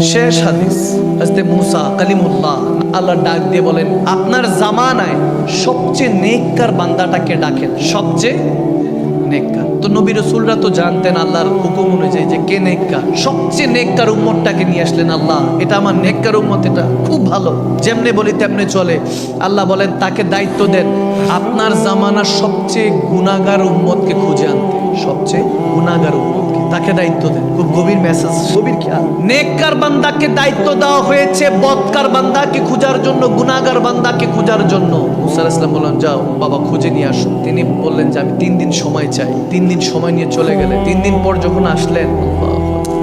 শেষ হাদিস হজরত মুসা কালিমুল্লাহ, আল্লাহ ডাক দিয়ে বলেন, আপনার জামানায় সবচেয়ে নেককার বান্দাটাকে ডাকেন? সবচেয়ে নেককার। তো নবী রসুলরা তো জানতেন আল্লাহর হুকুম অনুযায়ী যে কে নেককার। সবচেয়ে নেককার উম্মতটাকে নিয়ে আসলেন আল্লাহ। এটা আমার নেককার উম্মত, এটা খুব ভালো। যেমনে বলি, তেমনে চলে। আল্লাহ বলেন, তাকে দায়িত্ব দেন। আপনার জামানার সবচেয়ে গুণাগার উম্মতকে খুঁজে আনতে। সবচেয়ে গুণাগার উম্মতকে তাকে দায়িত্ব দেন। খুব গভীর মেসেজ গভীর খেয়াল। নেককার বান্দাকে দায়িত্ব দেওয়া হয়েছে বদকার বান্দাকে খোঁজার জন্য গুণাগার বান্দাকে খোঁজার জন্য। মুসা ইসলাম বললেন যাও বাবা খুঁজে নিয়ে আসো। তিনি বললেন যে আমি তিন দিন সময় চাই। তিন দিন সময় নিয়ে চলে গেলেন তিন দিন পর যখন আসলেন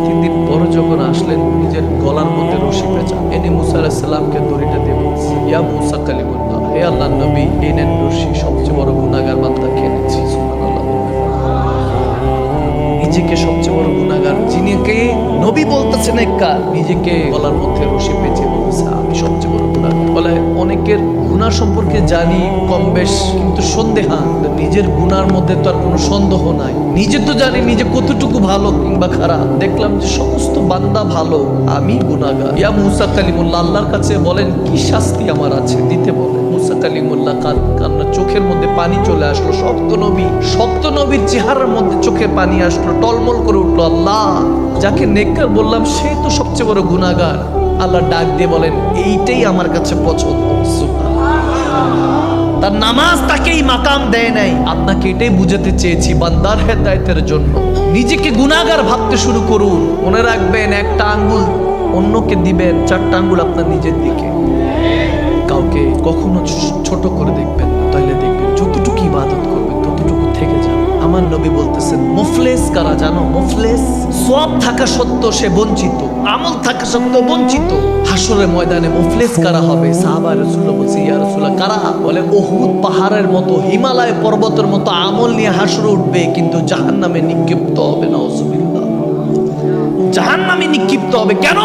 তিন দিন পর যখন আসলেন নিজের গলার মধ্যে রশি পেঁচা। এনে মুসা আলাহিসাল্লামকে দড়িটা বলছে ইয়া মুসা কালিমুল্লাহ হে আল্লাহ নবী নেন রশি সবচেয়ে বড় গুণাগার বান্দা নিজেকে সবচেয়ে বড় গুণাগার যিনি কে নবী বলতেছেন একা নিজেকে গলার মধ্যে রসে পেঁচে সম্পর্কে জানি, কম বেশ, কিন্তু সন্দেহা নিজের গুণার মধ্যে তো আর কোনো সন্দেহ নাই। নিজে তো জানি নিজে কতটুকু ভালো কিংবা খারাপ। দেখলাম যে সমস্ত বান্দা ভালো, আমি গুণাগার। ইয়া মুসা কালিমুল্লাহ, আল্লাহর কাছে বলেন, কি শাস্তি আমার আছে? দিতে বলে মুসা কালিমুল্লাহ কান কান্না, চোখের মধ্যে পানি চলে আসলো। সপ্ত নবী সপ্ত নবীর চেহারার মধ্যে চোখে পানি আসলো, টলমল করে উঠল আল্লাহ। যাকে নেককার বললাম, সে তো সবচেয়ে বড় গুণাগার। আল্লাহ ডাক দিয়ে বলেন, এইটাই আমার কাছে পছন্দ। তার নামাজ মাকাম দেয় নাই। আপনাকে এটাই বুঝাতে চেয়েছি, বান্দার হেদায়তের জন্য। নিজেকে গুণাগার ভাবতে শুরু করুন। মনে রাখবেন, একটা আঙ্গুল অন্যকে দিবেন, চারটা আঙ্গুল আপনার নিজের দিকে। কাউকে কখনো ছোট করে দেখবেন না। তাইলে দেখবেন যতটুকু ইবাদত করবেন ততটুকু থেকে যাবে। আমার নবী বলতেছেন, মুফলেস কারা জানো? মুফলেস সব থাকা সত্ত্বেও সে বঞ্চিত, আমল থাকা সত্ত্বেও বঞ্চিত। হাসরের ময়দানে মুফলেস কারা হবে? সাহাবা রসুল্লাহ বলছে, ইয়া রসুল্লাহ কারা? বলে ওহুদ পাহাড়ের মতো, হিমালয় পর্বতের মতো আমল নিয়ে হাসরে উঠবে, কিন্তু জাহান্নামে নিক্ষিপ্ত হবে না অসুবিধা জাহান নামে নিক্ষিপ্ত হবে কেন?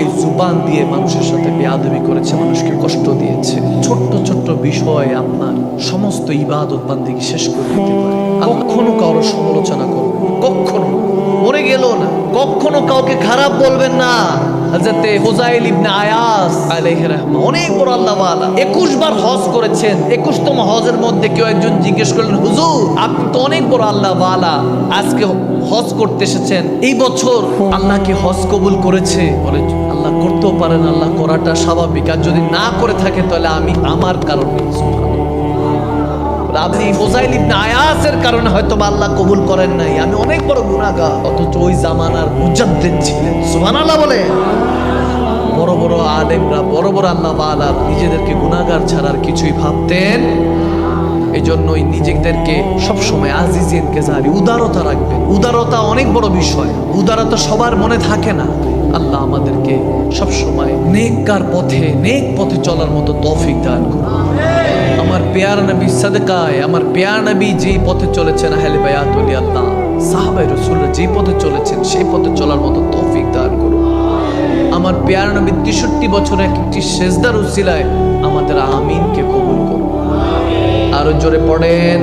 এই জুবান দিয়ে মানুষের সাথে বেয়াদবি করেছে, মানুষকে কষ্ট দিয়েছে। ছোট্ট ছোট্ট বিষয় আপনার, সমস্ত ইবাদত বান্দিকে শেষ করে দিতে পারে। কখনো কারও সমালোচনা করবেন না, কখনো কাউকে খারাপ বলবেন না। হুজাইল ইবনে আয়াস অনেক বড় আল্লাহ ওয়ালা। 21 বার হজ করেছেন 21তম হজের মধ্যে কেউ একজন জিজ্ঞেস করলেন, হুজুর, আপনি তো অনেক বড় আজকে হজ করতে এসেছেন, এই বছর আল্লাহ কি হজ কবুল করেছে? বলে, আল্লাহ করতেও পারেন, আল্লাহ করাটা স্বাভাবিক। আর যদি না করে থাকে, তাহলে আমি আমার কারণে আপনি মোজাইল ইবনে আয়াসের কারণে হয়তো বা আল্লাহ কবুল করেন নাই। আমি অনেক বড় গুনাহগার, অথচ ওই জামানার মুজাদ্দিদ ছিলেন। সুবহানাল্লাহ বলে। বড় বড় আলেমরা, বড় বড় আল্লাহ বালা নিজেদেরকে গুনাহগার ছাড়ার কিছুই ভাবতেন। এই জন্যই নিজেদেরকে সবসময় আজিজিন কেজারি উদারতা রাখবেন। উদারতা অনেক বড় বিষয়। উদারতা সবার মনে থাকে না। আল্লাহ আমাদেরকে সবসময় নেককার পথে, নেক পথে চলার মতো তৌফিক দান করুন। পেয়ার নবী সাদকায়, আমার পেয়ার নবী যেই পথে চলেছেন আহলে বায়াতুল আল্লাহ সাহাবাই রসুলরা যেই পথে চলেছেন সেই পথে চলার মতো তৌফিক দান করুন। আমার পেয়ার নবী তেষট্টি বছরে একটি সেজদার উসিলায় আমাদের আমিনকে কবুল করুন। আরও জোরে পড়েন।